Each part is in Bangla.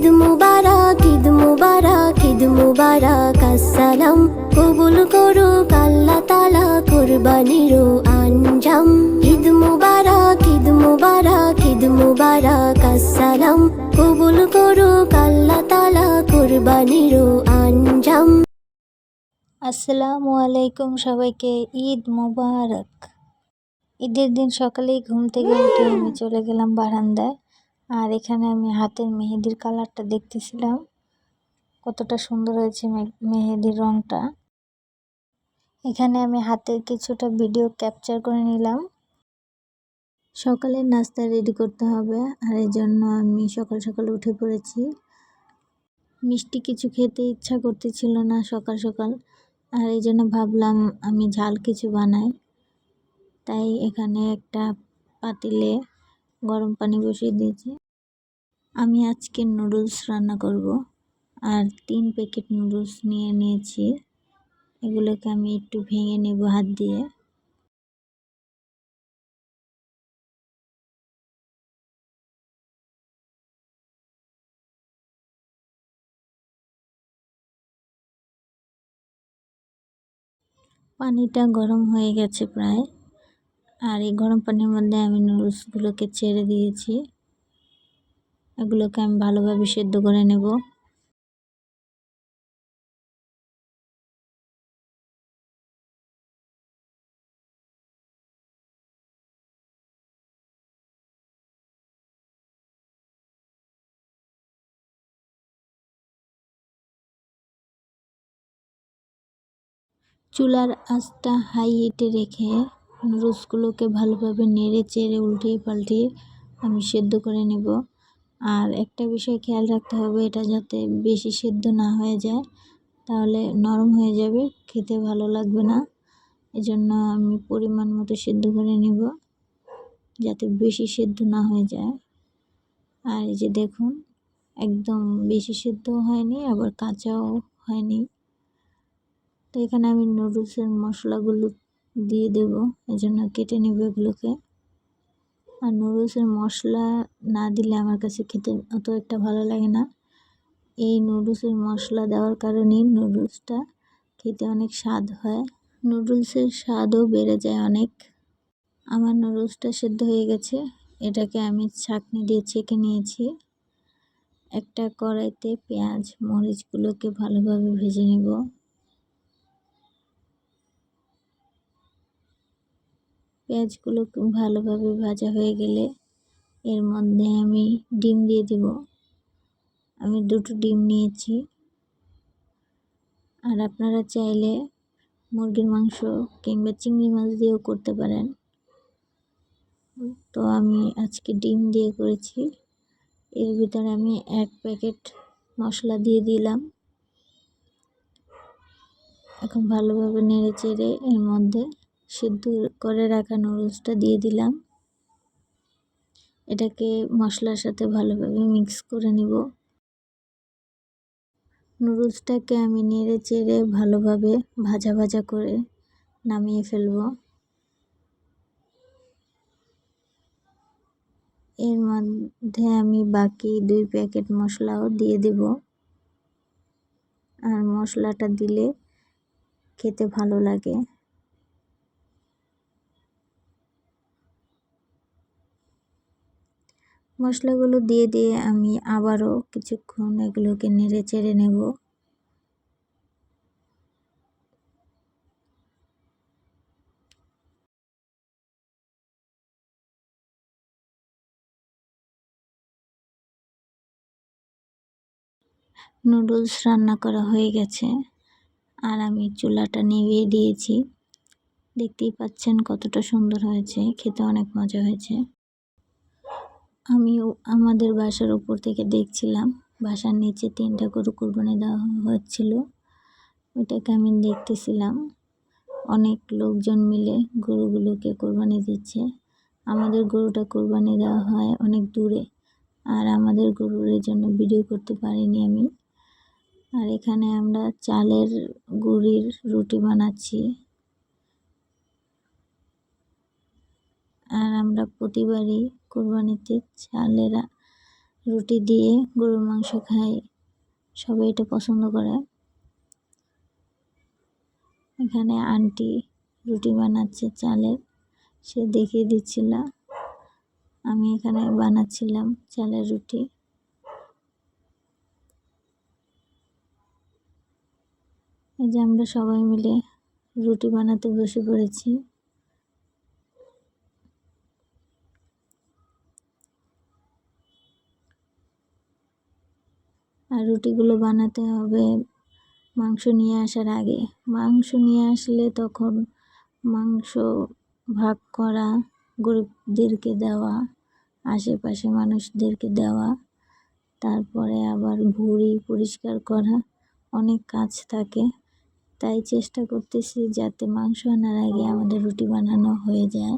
ঈদ মুবারক ঈদ মুবারক ঈদ মুবারক, আসসালাম। কবুল করুক আল্লাহ তালা কুরবানির আঞ্জাম। ঈদ মুবারক ঈদ মুবারক ঈদ মুবারক, আসসালাম। কবুল করুক আল্লাহ তালা কুরবানির আঞ্জাম। আসসালামু আলাইকুম সবাইকে, ঈদ মুবারক। ঈদের দিন সকালেই ঘুম থেকে উঠে আমি চলে গেলাম বারান্দায়। আর এখানে আমি হাতের মেহেদির কালারটা দেখতেছিলাম। কতটা সুন্দর হয়েছে মেহেদির রংটা। এখানে আমি হাতের কিছুটা ভিডিও ক্যাপচার করে নিলাম। সকালের নাস্তা রেডি করতে হবে। আর এই জন্য আমি সকাল সকাল উঠে পড়েছি। মিষ্টি কিছু খেতে ইচ্ছা করতেছিল না সকাল সকাল। আর এই জন্য ভাবলাম আমি ঝাল কিছু বানাই। তাই এখানে একটা পাতিলে গরম পানি বসিয়ে দিয়েছি। আমি আজকে নুডলস রান্না করব। আর তিন প্যাকেট নুডলস নিয়ে নিয়েছি। এগুলোকে আমি একটু ভেঙে নেব হাত দিয়ে। পানিটা গরম হয়ে গেছে প্রায়। আর এই গরম পানির মধ্যে আমি নুডলসগুলোকে ছেড়ে দিয়েছি। এগুলোকে আমি ভালোভাবে সেদ্ধ করে নেব। চুলার আঁচটা হাই হিটে রেখে নুডলসগুলোকে ভালোভাবে নেড়ে চেড়ে উল্টিয়ে পাল্টিয়ে আমি সেদ্ধ করে নেব। আর একটা বিষয় খেয়াল রাখতে হবে, এটা যাতে বেশি সেদ্ধ না হয়ে যায়, তাহলে নরম হয়ে যাবে, খেতে ভালো লাগবে না। এজন্য আমি পরিমাণ মতো সেদ্ধ করে নেব, যাতে বেশি সেদ্ধ না হয়ে যায়। আর এই যে দেখুন, একদম বেশি সেদ্ধ হয়নি, আবার কাঁচাও হয়নি। তো এখানে আমি নুডলসের মশলাগুলো দিয়ে দেব, এজন্য কেটে নেব এগুলোকে। আর নুডলসের মশলা না দিলে আমার কাছে খেতে অত একটা ভালো লাগে না। এই নুডলসের মশলা দেওয়ার কারণেই নুডলসটা খেতে অনেক স্বাদ হয়। নুডলসের স্বাদও বেড়ে যায় অনেক। আমার নুডলসটা সেদ্ধ হয়ে গেছে। এটাকে আমি ছাঁকনি দিয়ে ছেঁকে নিয়েছি। একটা কড়াইতে পেঁয়াজ, মরিচগুলোকে ভালোভাবে ভেজে নেব। পেঁয়াজগুলো ভালোভাবে ভাজা হয়ে গেলে এর মধ্যে আমি ডিম দিয়ে দেব। আমি দুটো ডিম নিয়েছি। আর আপনারা চাইলে মুরগির মাংস কিংবা চিংড়ি মাছ দিয়েও করতে পারেন। তো আমি আজকে ডিম দিয়ে করেছি। এর ভিতরে আমি এক প্যাকেট মশলা দিয়ে দিলাম। এখন ভালোভাবে নেড়ে চেড়ে এর মধ্যে সিদ্ধ করে রাখা নুডলসটা দিয়ে দিলাম। এটাকে মশলার সাথে ভালোভাবে মিক্স করে নিব। নুডলসটাকে আমি নেড়ে চেড়ে ভালোভাবে ভাজা ভাজা করে নামিয়ে ফেলব। এর মধ্যে আমি বাকি দুই প্যাকেট মশলাও দিয়ে দেব। আর মশলাটা দিলে খেতে ভালো লাগে। মশলাগুলো দিয়ে দিয়ে আমি আবারও কিছুক্ষণ এগুলোকে নেড়ে চেড়ে নেব। নুডলস রান্না করা হয়ে গেছে আর আমি চুলাটা নিভিয়ে দিয়েছি। দেখতেই পাচ্ছেন কতটা সুন্দর হয়েছে, খেতে অনেক মজা হয়েছে। আমি আমাদের বাসার উপর থেকে দেখছিলাম। বাসার নিচে তিনটা গরু কোরবানি দেওয়া হচ্ছিল। ওটাকে আমি দেখতেছিলাম। অনেক লোকজন মিলে গরুগুলোকে কোরবানি দিচ্ছে। আমাদের গরুটা কোরবানি দেওয়া হয় অনেক দূরে। আর আমাদের গরুর জন্য ভিডিও করতে পারিনি আমি। আর এখানে আমরা চালের গুড়ির রুটি বানাচ্ছি। আর আমরা প্রতিবারই কোরবানিতে চালেরা রুটি দিয়ে গরুর মাংস খাই সবাই এটা পছন্দ করে। এখানে আন্টি রুটি বানাচ্ছে চালের। সে দেখিয়ে দিচ্ছিল, আমি এখানে বানাচ্ছিলাম চালের রুটি। এই যে আমরা সবাই মিলে রুটি বানাতে বসে পড়েছি। আর রুটিগুলো বানাতে হবে মাংস নিয়ে আসার আগে। মাংস নিয়ে আসলে তখন মাংস ভাগ করা, গরিবদেরকে দেওয়া, আশেপাশে মানুষদেরকে দেওয়া, তারপরে আবার ভুঁড়ি পরিষ্কার করা, অনেক কাজ থাকে। তাই চেষ্টা করতেছি যাতে মাংস আনার আগে আমাদের রুটি বানানো হয়ে যায়।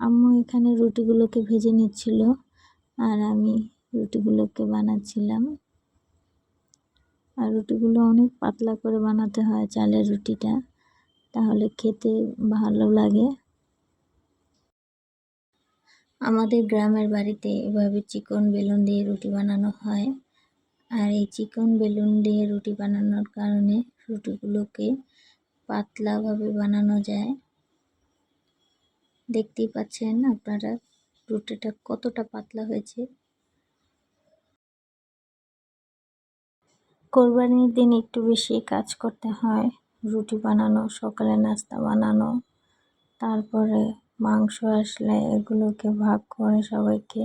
আম্মু এখানে রুটিগুলোকে ভেজে নিচ্ছিল আর আমি রুটিগুলোকে বানাচ্ছিলাম। আর রুটিগুলো অনেক পাতলা করে বানাতে হয় চালের রুটিটা, তাহলে খেতে ভালো লাগে। আমাদের গ্রামের বাড়িতে এভাবে চিকন বেলুন দিয়ে রুটি বানানো হয়। আর এই চিকন বেলুন দিয়ে রুটি বানানোর কারণে রুটিগুলোকে পাতলাভাবে বানানো যায়। দেখতেই পাচ্ছেন আপনারা রুটিটা কতটা পাতলা হয়েছে। কোরবানির দিন একটু বেশি কাজ করতে হয়। রুটি বানানো, সকালে নাস্তা বানানো, তারপরে মাংস আসলে এগুলোকে ভাগ করে সবাইকে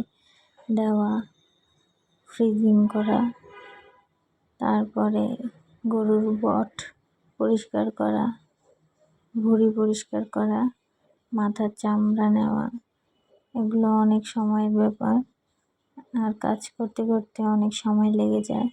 দেওয়া ফ্রিজিং করা, তারপরে গরুর বট পরিষ্কার করা, ভুঁড়ি পরিষ্কার করা, মাথার চামড়া নেওয়া, এগুলো অনেক সময়ের ব্যাপার। আর কাজ করতে করতে অনেক সময় লেগে যায়।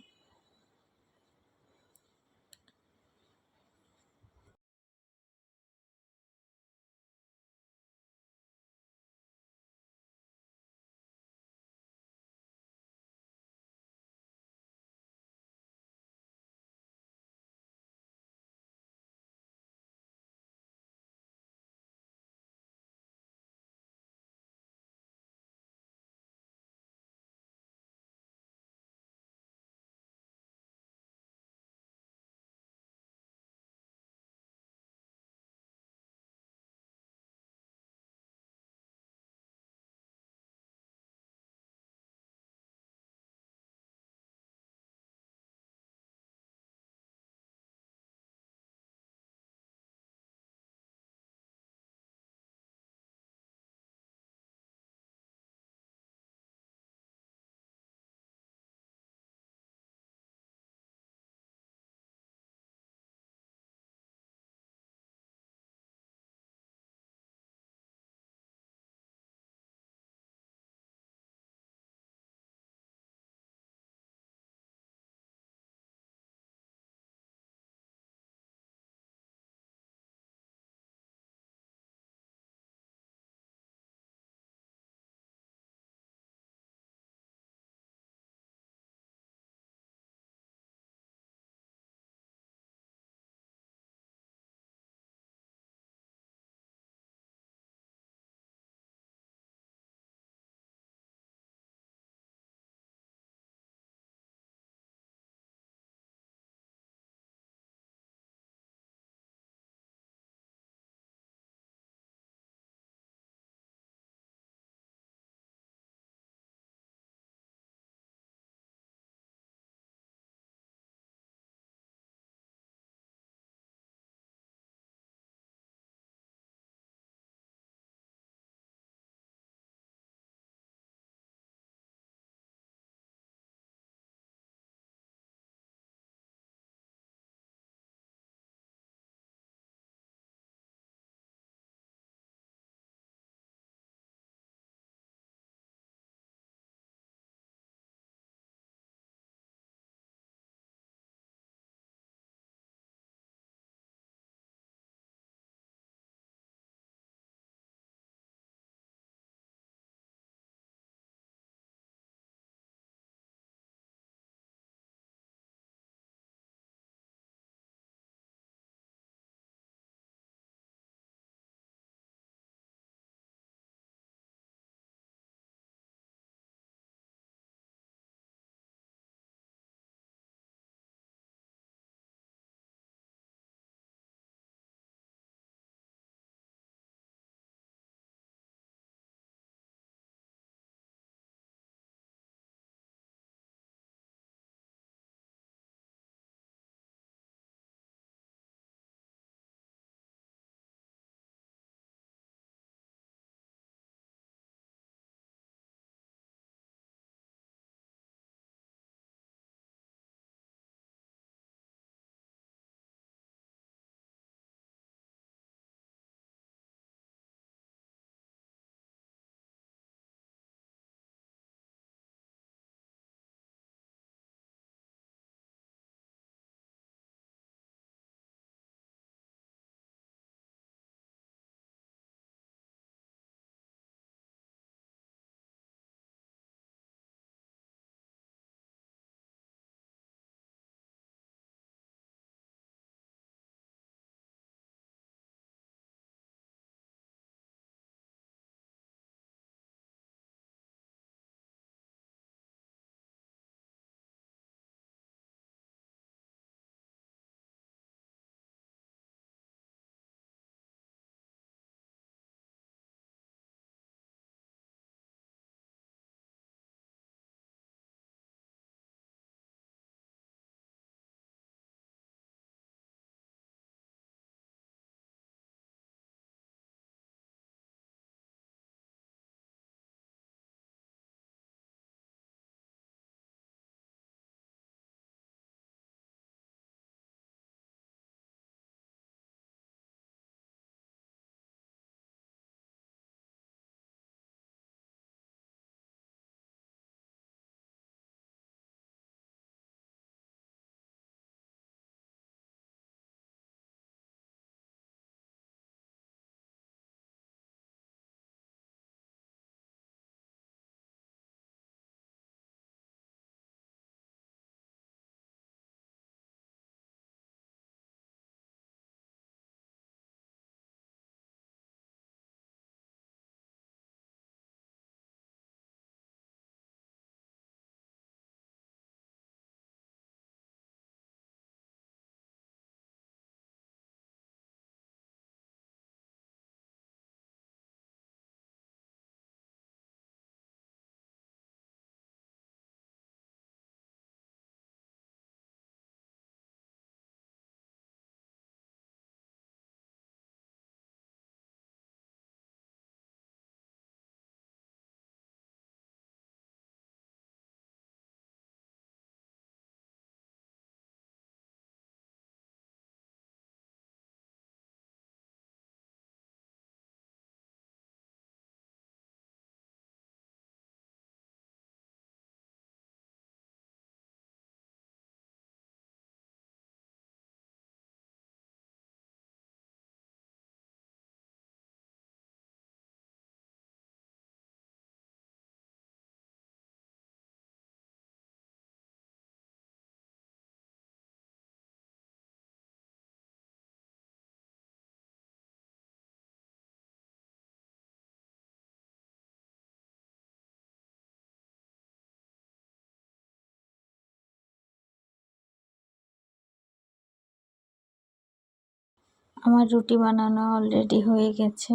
আমার রুটি বানানো অলরেডি হয়ে গেছে।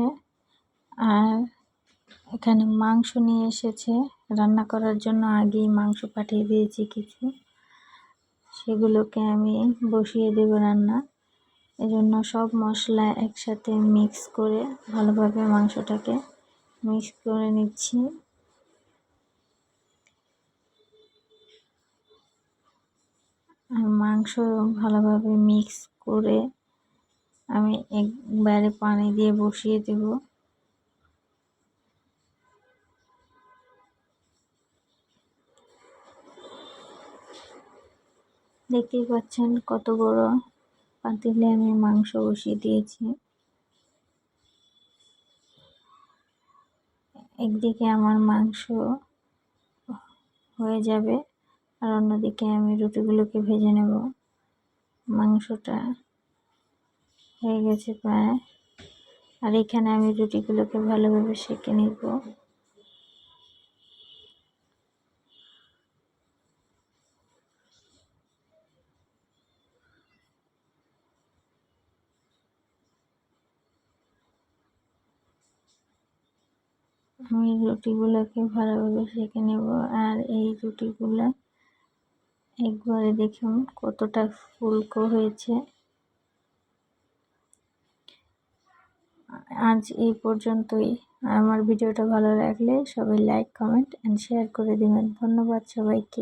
আর এখানে মাংস নিয়ে এসেছে। রান্না করার জন্য আগেই মাংস পাঠিয়ে দিয়েছি কিছু। সেগুলোকে আমি বসিয়ে দেব রান্না। এজন্য সব মশলা একসাথে মিক্স করে ভালোভাবে মাংসটাকে মিক্স করে নিচ্ছি। আর মাংস ভালোভাবে মিক্স করে আমি একবারে পানি দিয়ে বসিয়ে দেব। দেখতেই পাচ্ছেন কত বড় পাতিলে আমি মাংস বসিয়ে দিয়েছি। একদিকে আমার মাংস হয়ে যাবে আর অন্যদিকে আমি রুটিগুলোকে ভেজে নেব। মাংসটা হয়ে গেছে প্রায়। আর এখানে আমি রুটিগুলোকে ভালোভাবে সেঁকে নিব। আমি রুটিগুলোকে ভালোভাবে সেঁকে নেব। আর এই রুটিগুলো একবারে দেখুন কতটা ফুলকো হয়েছে। আজ এই পর্যন্তই। আমার ভিডিওটা ভালো লাগলে সবাই লাইক কমেন্ট অ্যান্ড শেয়ার করে দেবেন। ধন্যবাদ সবাইকে।